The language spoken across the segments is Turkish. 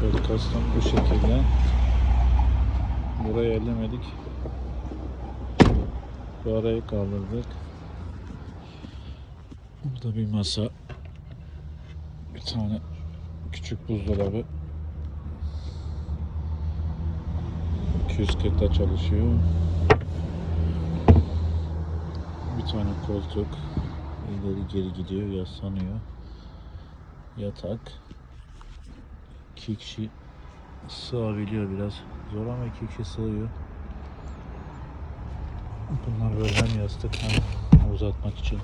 Şöyle custom bu şekilde. Burayı ellemedik. Bu arayı kaldırdık. Burada bir masa. Bir tane küçük buzdolabı. 240'da çalışıyor. Bir tane koltuk. İleri geri gidiyor, yaslanıyor. Yatak. İki kişi sığabiliyor biraz. Zor ama iki kişi sığıyor. Bunlar böyle hem yastık hem uzatmak için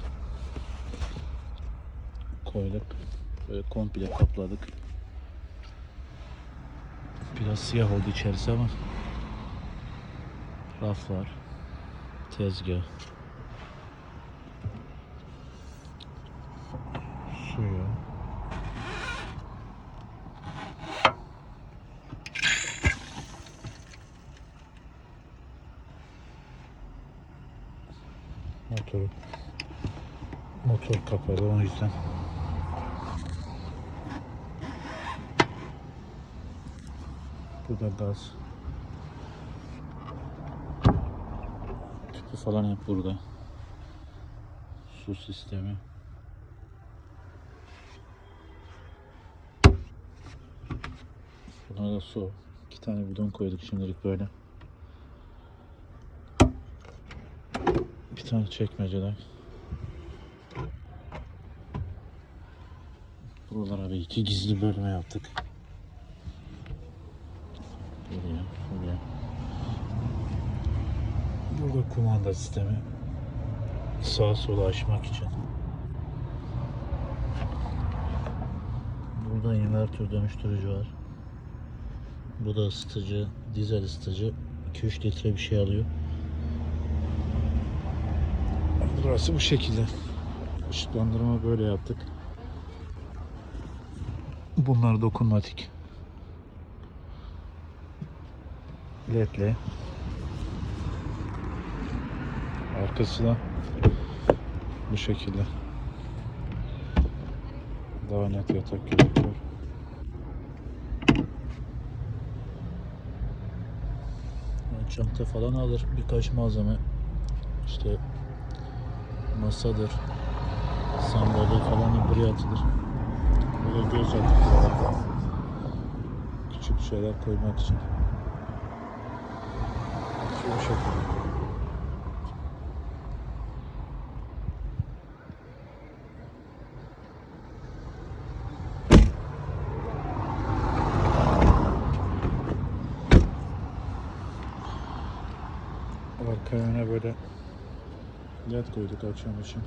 koyduk. Böyle komple kapladık. Biraz siyah oldu içerisi ama raf var. Tezgah. Motoru motor kapalı o yüzden. Burada gaz. Tüpü falan hep burada. Su sistemi. Buna da su. İki tane bidon koyduk şimdilik böyle. Bir tane çekmeceler. Buralara bir iki gizli bölme yaptık. Buraya, buraya. Burada kumanda sistemi. Sağa sola açmak için. Burada invertör dönüştürücü var. Bu da ısıtıcı, dizel ısıtıcı. 2-3 litre bir şey alıyor. Burası bu şekilde. Işıklandırma böyle yaptık. Bunlar dokunmatik. LED'li. Arkası da bu şekilde. Daha net yatak gözüküyor. Çanta falan alır. Birkaç malzeme. İşte masadır. Sandalye falan da buraya atılır. Böyle göz falan. Küçük şeyler koymak için. Şu şekilde. Arka öne böyle led koyduk akşam için.